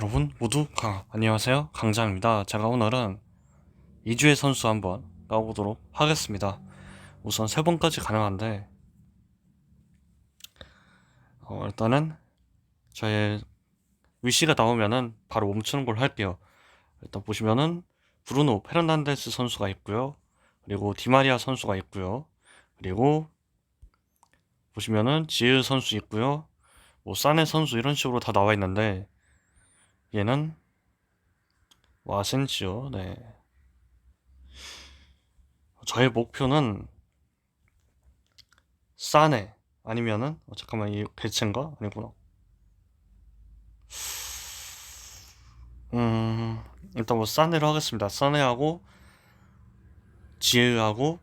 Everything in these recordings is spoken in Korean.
여러분 모두 강, 안녕하세요. 강장입니다. 제가 오늘은 이주의 선수 한번 까보도록 하겠습니다. 우선 세 번까지 가능한데 어, 일단은 저의 위시가 나오면은 바로 멈추는 걸로 할게요. 일단 보시면은 브루노 페르난데스 선수가 있고요. 그리고 디마리아 선수가 있고요. 그리고 보시면은 지으 선수 있고요. 뭐 사네 선수 이런 식으로 다 나와 있는데 얘는 와센시오. 네. 저의 목표는 싸네 아니면은 어, 잠깐만 이 배치인가 아니구나. 음 일단 뭐 싸네로 하겠습니다. 싸네하고 지혜하고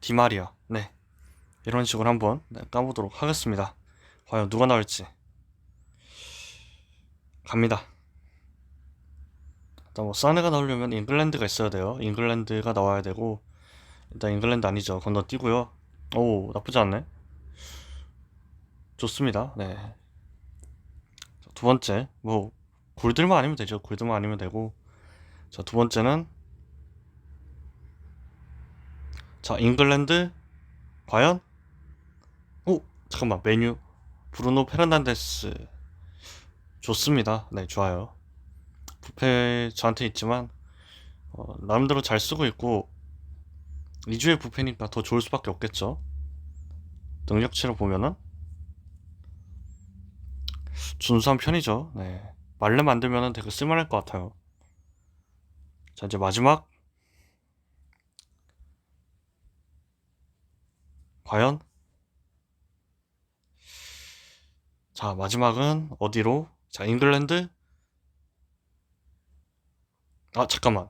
디마리아. 네 이런 식으로 한번 네, 까보도록 하겠습니다. 과연 누가 나올지 갑니다. 일단 뭐 사네가 나오려면 잉글랜드가 있어야 돼요. 잉글랜드가 나와야 되고 일단 잉글랜드 아니죠. 건너뛰고요. 오 나쁘지 않네. 좋습니다. 네. 자, 두 번째 뭐 골들만 아니면 되죠. 골들만 아니면 되고 자 두 번째는 자 잉글랜드 과연 오 잠깐만 메뉴 브루노 페르난데스 좋습니다. 네 좋아요. 부패 저한테 있지만 어, 나름대로 잘 쓰고 있고 2주의 부패니까 더 좋을 수밖에 없겠죠. 능력치를 보면은 준수한 편이죠. 네. 말레 만들면은 되게 쓸만할 것 같아요. 자 이제 마지막 과연 자 마지막은 어디로? 자 잉글랜드 아 잠깐만.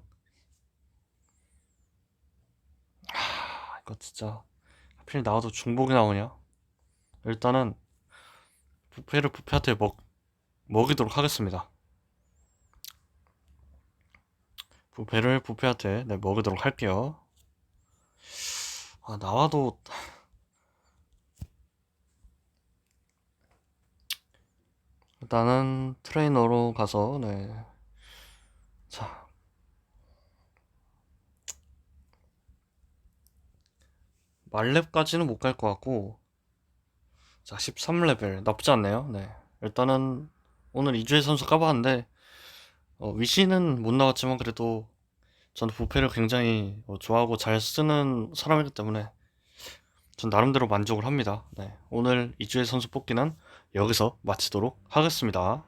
하, 이거 진짜 하필 나와도 중복이 나오냐? 일단은 부페를 부페한테 먹 먹이도록 하겠습니다. 부페를 부페한테 네, 먹이도록 할게요. 아 나와도 일단은 트레이너로 가서 네. 자 말렙까지는 못 갈 것 같고. 자 13레벨. 나쁘지 않네요. 네. 일단은 오늘 이주혜 선수 까봤는데 어, 위시는 못 나왔지만 그래도 저는 부패를 굉장히 어, 좋아하고 잘 쓰는 사람이기 때문에 전 나름대로 만족을 합니다. 네. 오늘 이주혜 선수 뽑기는 여기서 마치도록 하겠습니다